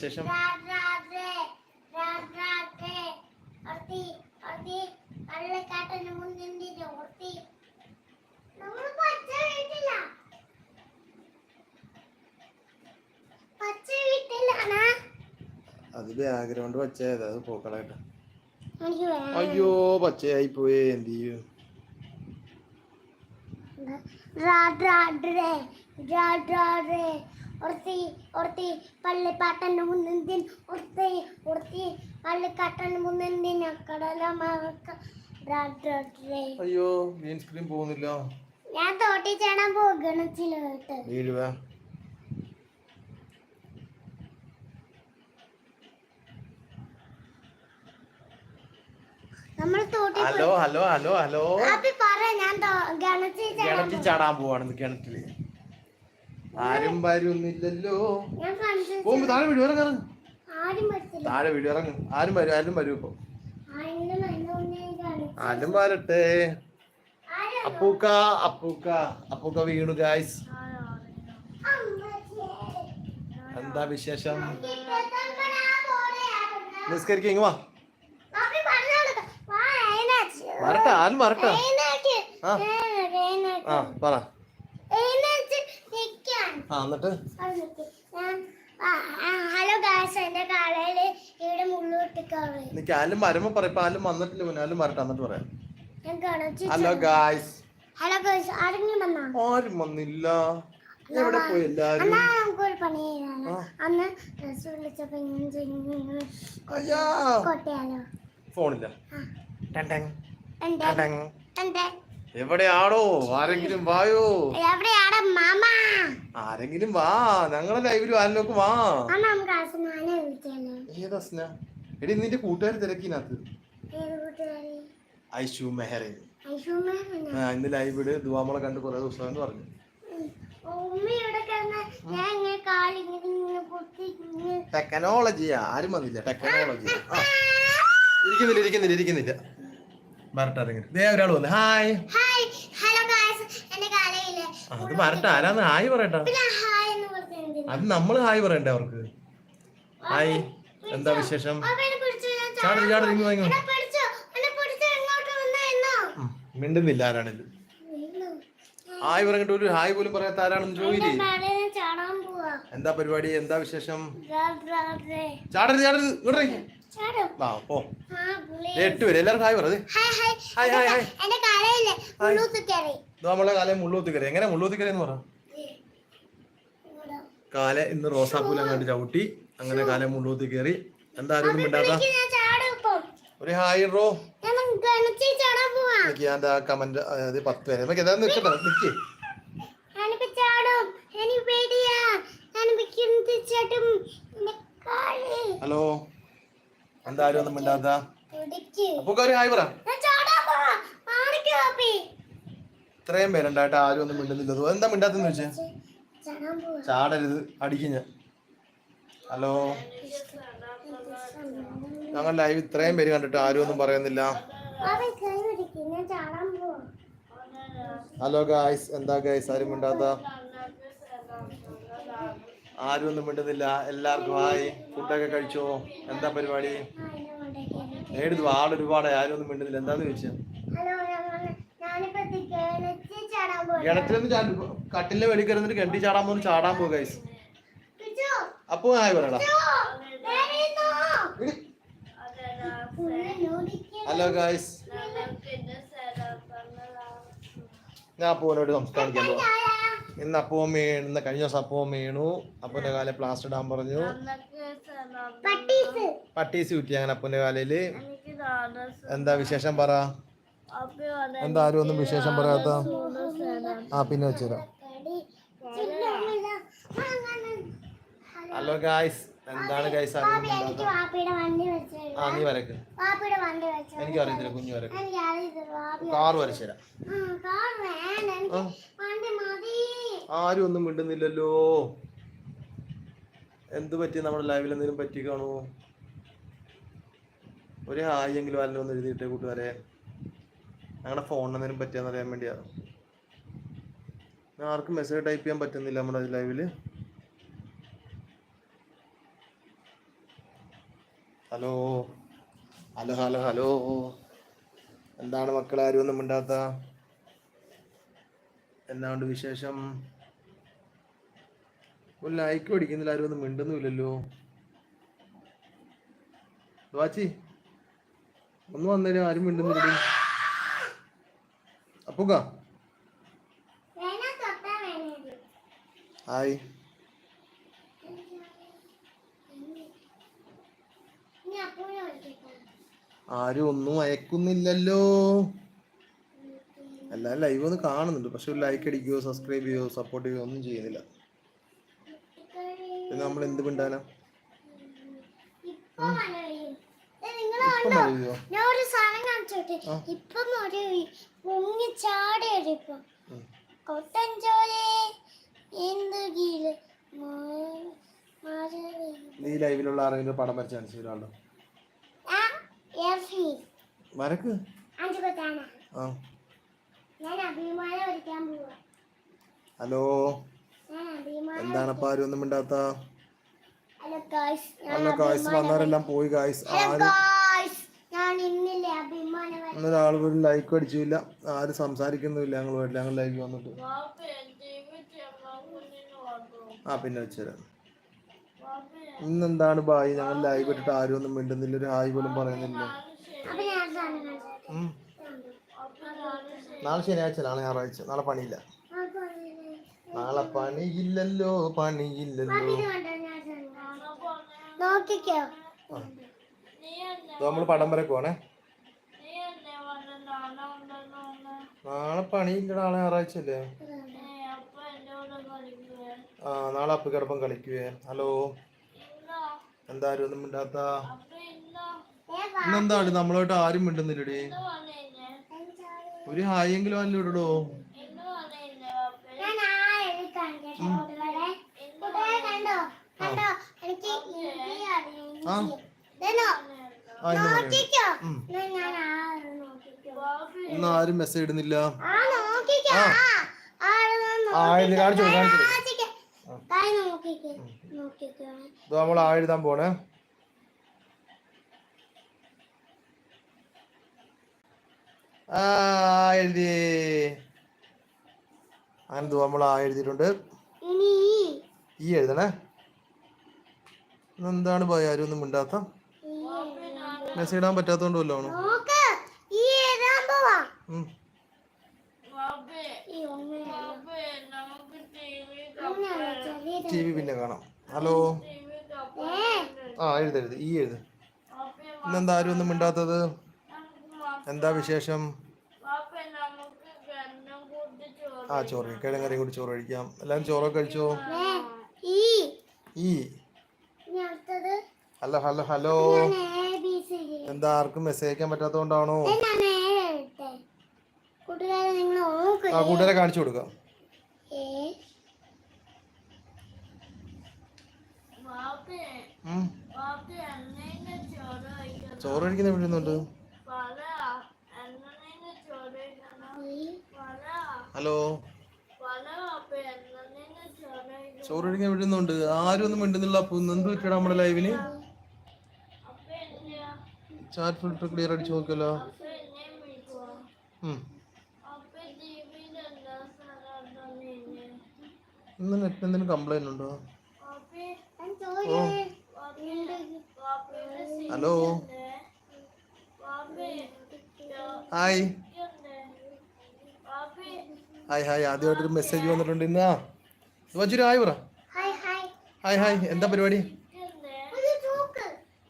ശേഷം? പച്ച പച്ച അത് ബാക്ക്ഗ്രൗണ്ട് പച്ചയായത് അത് പോക്കളായിട്ട്. അയ്യോ പച്ചയായി പോയേ എന്ത് ചെയ്യും? Drey, drey. ഒർത്തി ഒരുത്തി പള്ളിപ്പാട്ടന്റെ മുന്നിന്തിൻ ഒരുത്തി മുന്നിന്തിൻ കാട്ടന്റെ ഡ്രേ. അയ്യോ ഗ്രീൻ സ്ക്രീൻ പോകുന്നില്ല. ഞാൻ തോട്ടി ചേടാൻ പോകണം ചിലോട്ട്. വീഴുവ ഹലോ ഹലോ ഹലോ ഹലോ. ഗണത്തിൽ ചാടാൻ പോവാണെന്ന് കിണറ്റിൽ ആരും വരുന്നില്ലല്ലോ. പോകുമ്പോ താഴെ വീട് പറ്റില്ല താഴെ വീട് ഇറങ്ങും ആരും വരും ആരും വരും ഇപ്പൊ. ആരും വരട്ടെ. അപ്പൂക്ക അപ്പൂക്ക അപ്പൂക്ക വീണു ഗായ്സ് എന്താ വിശേഷം? നിസ്കരിക്ക ഇങ്ങ് വാ. വരട്ടെ ആരും വരട്ടെ. ആ. ആ പറ. ആ എന്നിട്ട്? ഹലോ ഗായ്സ് എന്റെ ഇവിടെ വരുമ്പോ പറ ആലും ആരും വന്നിട്ടില്ല ആരും വരട്ടെ എന്നിട്ട് പറയാം. ഹലോ ഗായ്സ് ഹലോ ഗായ്സ് ആരെങ്കിലും വന്നാ? ആരും വന്നില്ല. എവിടെ പോയി എല്ലാരും. അന്ന് വിളിച്ചപ്പോ ഫോണില്ല. എവിടെയാണോ ആരെങ്കിലും വായോ? മാമ? ആരെങ്കിലും വാ. ഞങ്ങളെ ലൈവിൽ ആരിലൊക്കെ വാ. ഏതാ സ്ന എടി നിന്റെ കൂട്ടുകാർ തിരക്കിനകത്ത്. ഐഷു മെഹറിൻ ആ ഇന്ന് ലൈവ് ഇട്. ദുവാമളെ കണ്ട് കുറെ ദിവസം പറഞ്ഞു. ടെക്നോളജിയാ ആരും വന്നില്ല. ടെക്നോളജി ഇരിക്കുന്നില്ല ഇരിക്കുന്നില്ല ഇരിക്കുന്നില്ല. ദേ ഒരാൾ വന്നു. ഹായ്. ഹായ്. ഹലോ ഗായ്സ് എന്റെ കാലയിൽ ആ, അത് വരട്ടെ ആരാന്ന് ഹായ് പറയട്ടെ. അത് നമ്മൾ ഹായ് പറയണ്ടേ അവർക്ക്? ഹായ്. എന്താ വിശേഷം? ചാടി ചാടി മിണ്ടുന്നില്ല ആരാണിത്. ഹായ് പറഞ്ഞിട്ട് ഒരു ഹായ് പോലും പറയാത്ത ആരാണെന്ന് പോവാ. എന്താ പരിപാടി? എന്താ വിശേഷം. ചാടരുത് ചാടരുത്. ഇങ്ങോട്ട് പോ. ആ എട്ട് പേര് ഹായ് ഹായ് ഹായ്. ഹായ് ഇത് നമ്മളെ കാലം എങ്ങനെ എന്ന് പറ? കാല ഇന്ന് റോസാപ്പൂല കണ്ട് ചവിട്ടി. അങ്ങനെ കാലം മുള്ളൂത്തി കയറി എന്താ ആരും മിണ്ടാത്ത? ഞാൻ ചാടും ഇപ്പം. ഒരു ഹായ് റോ. ഞാൻ എനിക്ക് ആ കമന്റ് അതായത് പത്ത് പേരെ. നമുക്ക് നിൽക്കട്ടെ നിൽക്കേ ഹലോ. എന്താ ആരും ഒന്നും മിണ്ടാത്ത. അപ്പൊ ഒരു ഹായ് പറ. ഇത്രയും പേരുണ്ടായിട്ട് ആരും ഒന്നും മിണ്ടുന്നില്ല. എന്താ മിണ്ടാത്തെന്ന് വെച്ചേ ചാടരുത്. അടിക്കും ഞാൻ. ഹലോ. ഞങ്ങൾ ലൈവ് ഇത്രയും പേര് കണ്ടിട്ട് ആരും ഒന്നും പറയുന്നില്ല. ഹലോ ഗായ്സ് എന്താ ഗായ്സ് ആരും മിണ്ടാത്ത? ആരും ഒന്നും മിണ്ടുന്നില്ല. എല്ലാവർക്കും ഹായ്. ഫുഡൊക്കെ കഴിച്ചോ? എന്താ പരിപാടി. ഏടുതു ആളൊരുപാട് ആരും ഒന്നും മിണ്ടുന്നില്ല. എന്താന്ന് ചോദിച്ചത് കിണറ്റിലൊന്ന് ചാടി കട്ടിലെ വെടി കയറുന്നിട്ട് കിണറ്റി ചാടാൻ പോകുന്നു ചാടാൻ പോകും ഗൈസ്? അപ്പൊ ആയി പറയടാ. ഹലോ ഗായ്സ് ഞാൻ അപ്പൂനോട് സംസാരിക്കാൻ പോവാം. ഇന്ന് അപ്പവും വീണു ഇന്ന് കഴിഞ്ഞ ദിവസം അപ്പവും വീണു. അപ്പന്റെ കാലം പ്ലാസ്റ്റർ ഇടാൻ പറഞ്ഞു. പട്ടീസ്. പട്ടീസ് കുറ്റി അങ്ങനെ അപ്പന്റെ കാലയിൽ എന്താ വിശേഷം പറ. എന്താ ആരും ഒന്നും വിശേഷം പറയാത്ത ആ പിന്നെ വെച്ചുതരാം. ഹലോ. ഗായ്സ് എന്താണ് വെച്ചു ആ നീ വരക്ക്. വാപ്പിയുടെ വണ്ടി വെച്ചു എനിക്ക് അറിയത്തില്ല കുഞ്ഞു വരക്ക്. കാർ വരച്ചു തരാം. ആരും ഒന്നും മിണ്ടുന്നില്ലല്ലോ. എന്ത് പറ്റി? നമ്മുടെ ലൈവിൽ എന്തെങ്കിലും പറ്റി കാണുമോ? ഒരു ഹായ് എങ്കിലും അല്ലോ ഒന്ന് എഴുതിയിട്ടേ കൂട്ടുകാരെ. ഞങ്ങളുടെ ഫോണിന് എന്തെങ്കിലും പറ്റിയാന്ന് അറിയാൻ വേണ്ടിയാ. ഞാൻ ആർക്കും മെസ്സേജ് ടൈപ്പ് ചെയ്യാൻ പറ്റുന്നില്ല നമ്മുടെ ലൈവിൽ ഹലോ? Hello hello hello. എന്താണ് മക്കളെ? ആരും ഒന്നും മിണ്ടാത്ത? എന്നാണ്ട് വിശേഷം? ഒരു ലൈക്ക് പഠിക്കുന്നില്ല ആരും ഒന്നും മിണ്ടുന്നുമില്ലല്ലോ. വാച്ചി. ഒന്ന് വന്നേരും ആരും മിണ്ടുന്നില്ല അപ്പുക ഹായ്. ആരും ഒന്നും അയക്കുന്നില്ലല്ലോ. എല്ലാവരും ലൈവ് ഒന്ന് കാണുന്നുണ്ട്. പക്ഷെ ഒരു ലൈക്ക് അടിക്കുകയോ സബ്സ്ക്രൈബ് ചെയ്യുകയോ സപ്പോർട്ട് ചെയ്യുകയോ ഒന്നും ചെയ്യുന്നില്ല. പിന്നെ നമ്മൾ എന്ത് മിണ്ടാനാ? ഞാൻ ഒരു സാധനം കാണിച്ചോട്ടെ ഇപ്പം ഒരു പൊങ്ങി ഇപ്പൊ. നീ ലൈവിലുള്ള ആരെങ്കിലും പടം വരച്ച് കാണിച്ചു ഒരാളുടെ. വരക്ക്. ഹലോ. എന്താണപ്പോ ആരും ഒന്നും മിണ്ടാത്ത? ഹലോ ഗായ്സ് നല്ല കായ്സ് വന്നവരെല്ലാം പോയി കായ്സ് ഹലോ ആരും ഒരാൾ ഒരു ലൈക്ക് അടിച്ചില്ല. ആരും സംസാരിക്കുന്നില്ല ഞങ്ങൾ ഞങ്ങൾ ലൈക്ക് വന്നിട്ട്. ആ പിന്നെ വെച്ചുതരാം ഇന്നെന്താണ് ബായി ഞങ്ങൾ ലൈവ് ഇട്ടിട്ട് ആരും ഒന്നും മിണ്ടുന്നില്ല. ഒരു ഹായ് പോലും പറയുന്നില്ല. നാളെ ശനിയാഴ്ച നാളെ ഞായറാഴ്ച. നാളെ പണിയില്ല. നാളെ പണിയില്ലല്ലോ പണിയില്ലല്ലോ. നോക്കിക്കോ. നമ്മൾ പടം വരെ പോണേ. നാളെ പണിയില്ല നാളെ ഞായറാഴ്ച അല്ലേ ആ നാളെ അപ്പ കിടപ്പം കളിക്കുവേ. ഹലോ. എന്താരും ഒന്നും മിണ്ടാത്ത? ഇന്നെന്താണ് നമ്മളായിട്ട് ആരും മിണ്ടുന്നില്ലടി. ഒരു ഹായെങ്കിലും എങ്കിലും ഇടടോ? ഇന്ന് ആരും മെസ്സേജ് ഇടുന്നില്ല. കാണിച്ചു കാണിച്ചു നമ്മൾ ആ. എഴുതാൻ പോണേ. ആ എഴുതി. അങ്ങനെ നമ്മൾ ആ എഴുതിയിട്ടുണ്ട് ഈ എഴുതണേ. എന്താണ് പോയി ആരും ഒന്നും മിണ്ടാത്ത? മെസ്സേജ് ഇടാൻ പറ്റാത്തോണ്ട് വല്ലോണോ. ടി വി പിന്നെ കാണാം. ഹലോ ആ എഴുതരുത് ഈ എഴുത്. ഇന്നെന്താ ആരും ഒന്നും മിണ്ടാത്തത്? എന്താ വിശേഷം? ആ ചോറ്. കഴിക്കാം. കിഴങ്ങറിയും കൂടി ചോറ് കഴിക്കാം. എല്ലാവരും ചോറൊക്കെ കഴിച്ചോ? അടുത്തത് ഹലോ ഹലോ ഹലോ. എന്താ ആർക്കും മെസ്സേജ് അയക്കാൻ പറ്റാത്തോണ്ടാണോ ആ കൂട്ടുകാരെ കാണിച്ചു കൊടുക്കാം. ചോറ് കഴിക്കുന്ന വിടുന്നുണ്ട് ഹലോ. ചോറ് കഴിക്കാൻ വിടുന്നുണ്ട്. ആരും ഒന്നും മിണ്ടുന്നില്ല. അപ്പൊ എന്ത് പറ്റിയടാ നമ്മുടെ ലൈവിന് ചാറ്റ് ഫിൽറ്റർ ക്ലിയർ അടിച്ച് നോക്കിയല്ലോ. ഉം. ഇന്ന് നെറ്റ് എന്തെങ്കിലും കംപ്ലൈന്റ് ഉണ്ടോ? ചോദിക്കട്ടെ ഹലോ ഹായ് ഹായ് ഹായ് ആദ്യമായിട്ടൊരു മെസ്സേജ് വന്നിട്ടുണ്ട് ഇന്ന്. വച്ചൊരു ഹായ് പറ. Hi hi. എന്താ പരിപാടി?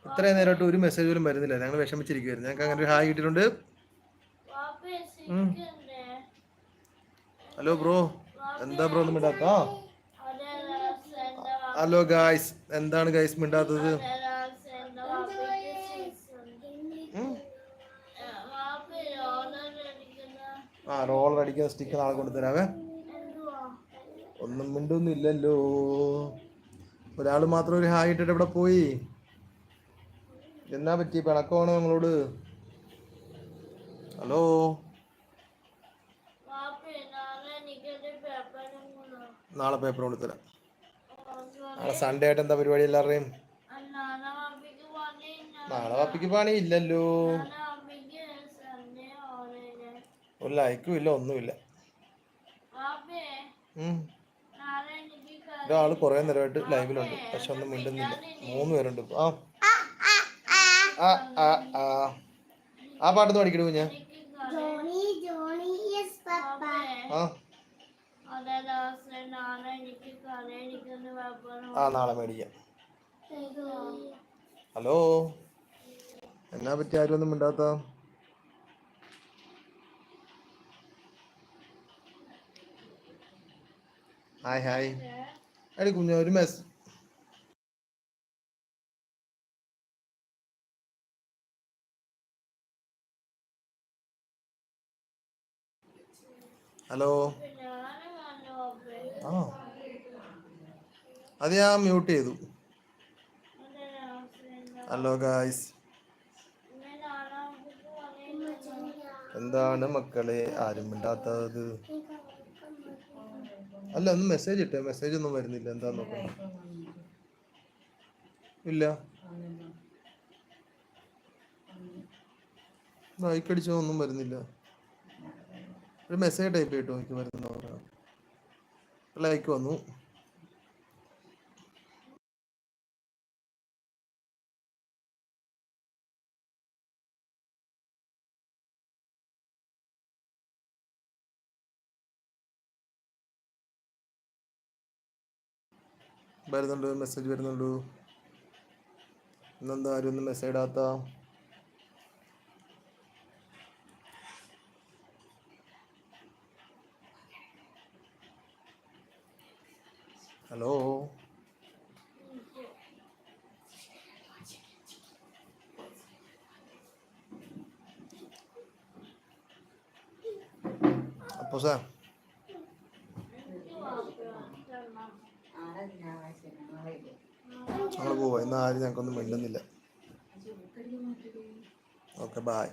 ഇത്രയും നേരമായിട്ട് ഒരു മെസ്സേജ് പോലും വരുന്നില്ല. ഞങ്ങൾ വിഷമിച്ചിരിക്കുവായിരുന്നു. ഞങ്ങൾക്ക് അങ്ങനെ ഒരു ഹായ് കിട്ടിയിട്ടുണ്ട്. Hello bro. എന്താ ബ്രോ ഒന്നും മിണ്ടാത്ത? ഹലോ ഗായ്സ് എന്താണ് ഗായ്സ് മിണ്ടാത്തത്. ആ റോളർ അടിക്കുന്ന സ്റ്റിക്ക് നാളെ കൊണ്ടുതരാവേ. ഒന്നും മിണ്ടൊന്നുമില്ലല്ലോ ഒരാൾ മാത്രം ഒരു ഹായ് ഇട്ടിട്ട് ഇവിടെ പോയി? എന്നാ പറ്റി? പിണക്കമാണോ നിങ്ങളോട് ഹലോ? നാളെ പേപ്പർ കൊടുത്തരാം നാളെ സൺഡേ ആയിട്ട് എന്താ പരിപാടി എല്ലാവരുടെയും? നാളെ വാപ്പിക്ക് പണി ഇല്ലല്ലോ ഒരു ലൈക്കും ഇല്ല ഒന്നുമില്ല. ഉം. ഒരാൾ കുറേ നേരമായിട്ട് ലൈവിലുണ്ട്. പക്ഷെ ഒന്നും മിണ്ടുന്നില്ല. മൂന്ന് പേരുണ്ട്. ആ. ആ ആ ആ. ആ പാട്ടൊന്ന് പഠിക്കണു കുഞ്ഞാ. ആ. നാളെ മേടിക്കാം. ഹലോ. എന്നാ പറ്റി? ആരും ഒന്നും മിണ്ടാത്ത? Hi hi. കുഞ്ഞ ഒരു മെസ് ഹലോ ആ. അത് ഞാൻ മ്യൂട്ട് ചെയ്തു. ഹലോ ഗായ്സ് എന്താണ് മക്കളെ? ആരും മിണ്ടാത്തത്. അല്ല ഒന്ന് മെസ്സേജ് ഇട്ടേ. മെസ്സേജ് ഒന്നും വരുന്നില്ല. എന്താ നോക്കണം ഇല്ല. ലൈക്ക് അടിച്ചോ ഒന്നും വരുന്നില്ല. ഒരു മെസ്സേജ് ടൈപ്പ് ചെയ്തിട്ടോ എനിക്ക് വരുന്ന? ലൈക്ക് വന്നു. വരുന്നുണ്ട് മെസ്സേജ് വരുന്നുണ്ട്. ഇന്നെന്താ ആരും ഒന്നും മെസ്സേജ് ഇടാത്ത? ഹലോ അപ്പോ സാർ ഞങ്ങൾ പോവാ ഇന്ന് ആരും ഞങ്ങൾക്കൊന്നും മിണ്ടുന്നില്ല. Okay bye